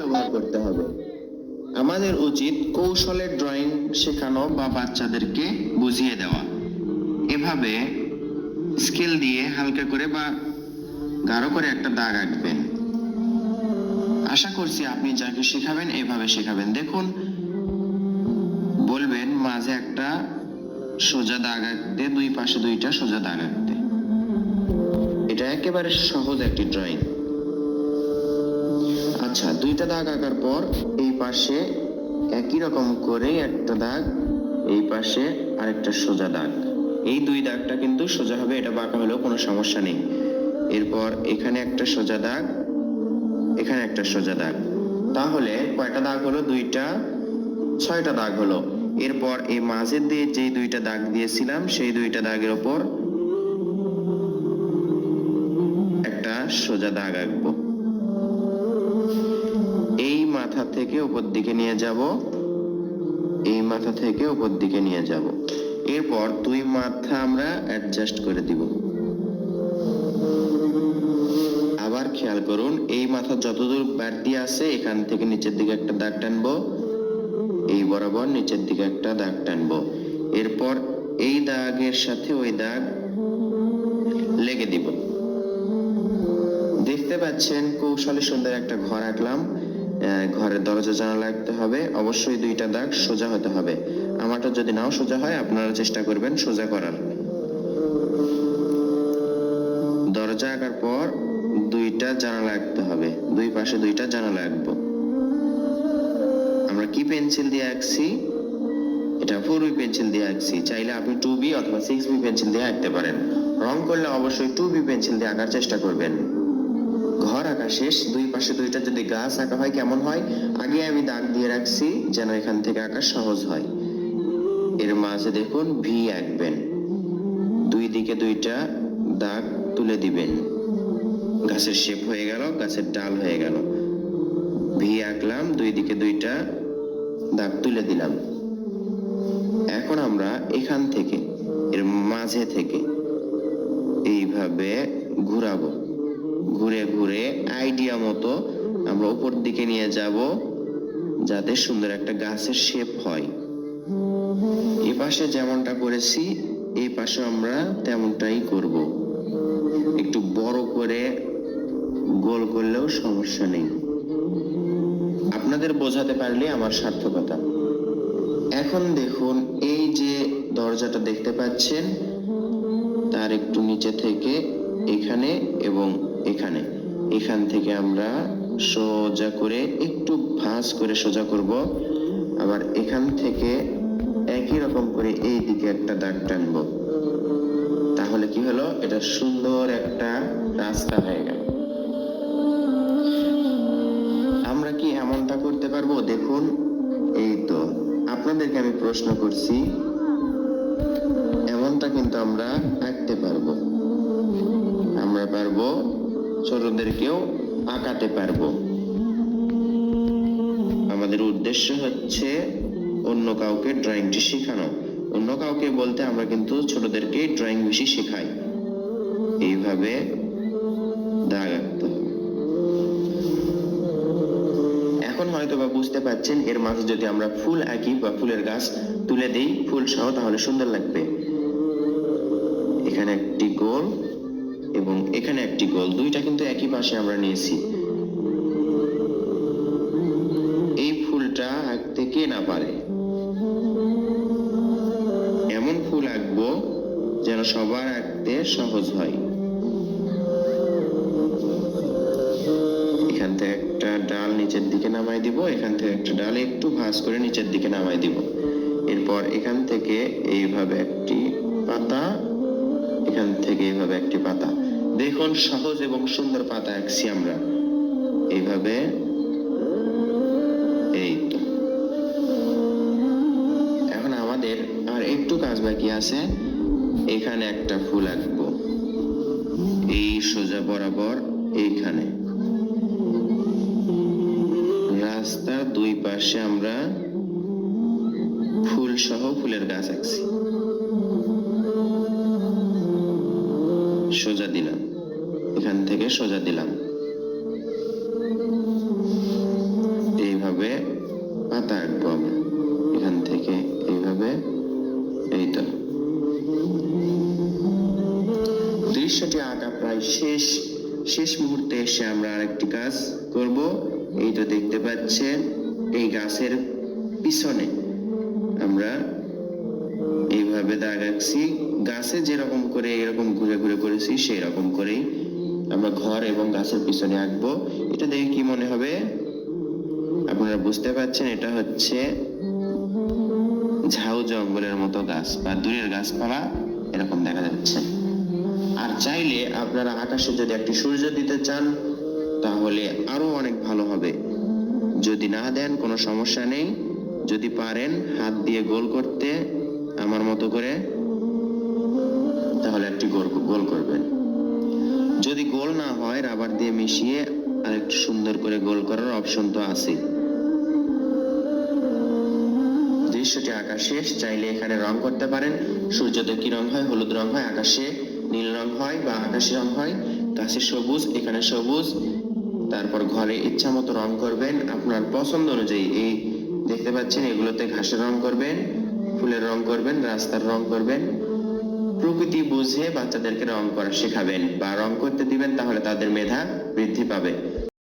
ব্যবহার করতে হবে। আমাদের উচিত কৌশলের ড্রয়িং শেখানো বা বাচ্চাদেরকে বুঝিয়ে দেওয়া। এভাবে স্কেল দিয়ে হালকা করে বা গাঢ় করে একটা দাগ আঁকবেন। আশা করছি আপনি যাকে শেখাবেন এভাবে শেখাবেন। দেখুন, বলবেন, মাঝে একটা সোজা দাগ আঁকতে, দুই পাশে দুইটা সোজা দাগ আঁকতে। এটা একেবারে সহজ একটি ড্রয়িং আচ্ছা দুইটা দাগ আঁকার পর এই পাশে একই রকম করে একটা দাগ, এই পাশে আরেকটা সোজা দাগ। এই দুই দাগটা কিন্তু সোজা হবে, এটা বাঁকা হলেও কোনো সমস্যা নেই। এরপর এখানে একটা সোজা দাগ, এখানে একটা সোজা দাগ। তাহলে কয়টা দাগ হলো? দুইটা, ছয়টা দাগ হলো। এরপর এই মাঝের দিয়ে যে দুইটা দাগ দিয়েছিলাম, সেই দুইটা দাগের ওপর একটা সোজা দাগ আঁকবো। থেকে উপর দিকে নিয়ে যাব, এই মাথা থেকে উপর দিকে নিয়ে যাব। এরপর দুই মাথা আমরা অ্যাডজাস্ট করে দিব। আবার খেয়াল করুন, এই মাথা যতদূর বাড়তি আছে, এখান থেকে নিচের দিকে একটা দাগ টানবো, এই বরাবর নিচের দিকে একটা দাগ টানবো। এরপর এই দাগের সাথে ওই দাগ লেগে দিব। দেখতে পাচ্ছেন কৌশলে সুন্দর একটা ঘর আঁকলাম। ঘরের দরজা, জানালা আঁকতে হবে। অবশ্যই দুইটা দাগ সোজা হতে হবে। আমারটা যদি নাও সোজা হয়, আপনারা চেষ্টা করবেন সোজা করার। দরজা আঁকার পর দুইটা জানালা আঁকতে হবে। দুই পাশে দুইটা জানালা আঁকবো। আমরা কি পেন্সিল দিয়ে আঁকছি? এটা ফোর বি পেন্সিল দিয়ে আঁকছি। চাইলে আপনি টু বি অথবা সিক্স বি পেন্সিল দিয়ে আঁকতে পারেন। রং করলে অবশ্যই টু বি পেন্সিল দিয়ে আঁকার চেষ্টা করবেন। ঘর আঁকা শেষ, দুই পাশে দুইটা যদি গাছ আঁকা হয়, কেমন হয়? আগে আমি দাগ দিয়ে রাখছি, যেন এখান থেকে আঁকা সহজ হয়। এর মাঝে দেখুন ভি আঁকবেন। দুই দিকে দুইটা দাগ তুলে দিবেন। গাছের শেপ হয়ে গেল, গাছের ডাল হয়ে গেল। ভি আঁকলাম, দুই দিকে দুইটা দাগ তুলে দিলাম। এখন আমরা এখান থেকে, এর মাঝে থেকে, এইভাবে ঘুরাবো। ঘুরে ঘুরে আইডিয়া মতো আমরা উপর দিকে নিয়ে যাব যাতে সুন্দর একটা গাছের শেপ হয়। এ পাশে যেমনটা করেছি, এই পাশে আমরা তেমনটাই করব। একটু বড় করে গোল করলেও সমস্যা নেই। আপনাদের বোঝাতে পারলে আমার সার্থকতা। এখন দেখুন, এই যে দরজাটা দেখতে পাচ্ছেন, তার একটু নিচে থেকে এখানে এবং এখানে। এখান থেকে আমরা সোজা করে একটু ভাঁজ করে সোজা করব। আবার এখান থেকে একই রকম করে এই দিকে একটা দাগ টানবো। তাহলে কি হলো? এটা সুন্দর একটা রাস্তা হয়ে গেল। আমরা কি এমনটা করতে পারব? দেখুন, এই তো। আপনাদেরকে আমি প্রশ্ন করছি, এমনটা কিন্তু আমরা আঁকতে পারব। আমরা পারব ছোটদেরকেও আঁকাতে পারব। আমাদের উদ্দেশ্য হচ্ছে অন্য কাউকে ড্রয়িংটি শেখানো। অন্য কাউকে বলতে আমরা কিন্তু ছোটদেরকে ড্রয়িং বেশি শেখাই। এইভাবে দাগ আঁকতে এখন হয়তো বা বুঝতে পারছেন, এর মাঝে যদি আমরা ফুল আঁকি বা ফুলের গাছ তুলে দিই, ফুল সহ, তাহলে সুন্দর লাগবে। এখানে একটি গোল। এবং এখানে একটি গোল, দুইটা কিন্তু একই পাশে আমরা নিয়েছি। এই ফুলটা আঁকতে কে না পারে। এমন ফুল আঁকবো যেন সবার আঁকতে সহজ হয়। এখান থেকে একটা ডাল নিচের দিকে নামাই দিব, এখান থেকে একটা ডাল একটু ভাঁজ করে নিচের দিকে নামাই দিব। এরপর এখান থেকে এইভাবে একটি পাতা এখান থেকে এইভাবে একটি পাতা। দেখুন, সহজ এবং সুন্দর পাতা আঁকছি আমরা এইভাবে এই তো। এখন আমাদের আর একটু কাজ বাকি আছে। এখানে একটা ফুল আঁকবো। এই সোজা বরাবর এইখানে। রাস্তার দুই পাশে আমরা ফুল সহ ফুলের গাছ আঁকছি। সোজা দিলাম। এখান থেকে সোজা দিলাম। এইভাবে পাতা আঁকবো আমরা। এখান থেকে এইভাবে এই তো দৃশ্যটি আঁকা প্রায় শেষ। শেষ মুহূর্তে এসে আমরা আরেকটি কাজ করব। এই তো দেখতে পাচ্ছেন, এই গাছের পিছনে। আমরা এইভাবে দাগ আঁকছি। গাছে যেরকম করে এরকম ঘুরে ঘুরে করেছি সেই রকম করেই আমরা ঘর এবং গাছের পিছনে আঁকবো। এটা দেখে কি মনে হবে? আপনারা বুঝতে পারছেন, এটা হচ্ছে ঝাউ জঙ্গলের মতো গাছ বা দূরের গাছপালা, এরকম দেখা যাচ্ছে। আর চাইলে আপনারা আকাশে যদি একটি সূর্য দিতে চান, তাহলে আরও অনেক ভালো হবে। যদি না দেন, কোনো সমস্যা নেই। যদি পারেন, হাত দিয়ে গোল করতে, আমার মতো করে হয়, রাবার দিয়ে মিশিয়ে আরেকটু সুন্দর করে গোল করার অপশন তো আছে। দৃশ্যটি আকাশে, চাইলে এখানে রং করতে পারেন। সূর্যতে কি রং হয়? হলুদ রং হয়, আকাশে নীল রং হয় বা আকাশি রং হয়। গাছে সবুজ, এখানে সবুজ। তারপর ঘরে ইচ্ছা মতো রং করবেন। আপনার পছন্দ অনুযায়ী এই দেখতে পাচ্ছেন, এগুলোতে ঘাসের রং করবেন, ফুলের রং করবেন, রাস্তার রং করবেন। প্রকৃতি বুঝে বাচ্চাদেরকে রং করা শেখাবেন বা রং করতে দিবেন, তাহলে তাদের মেধা বৃদ্ধি পাবে।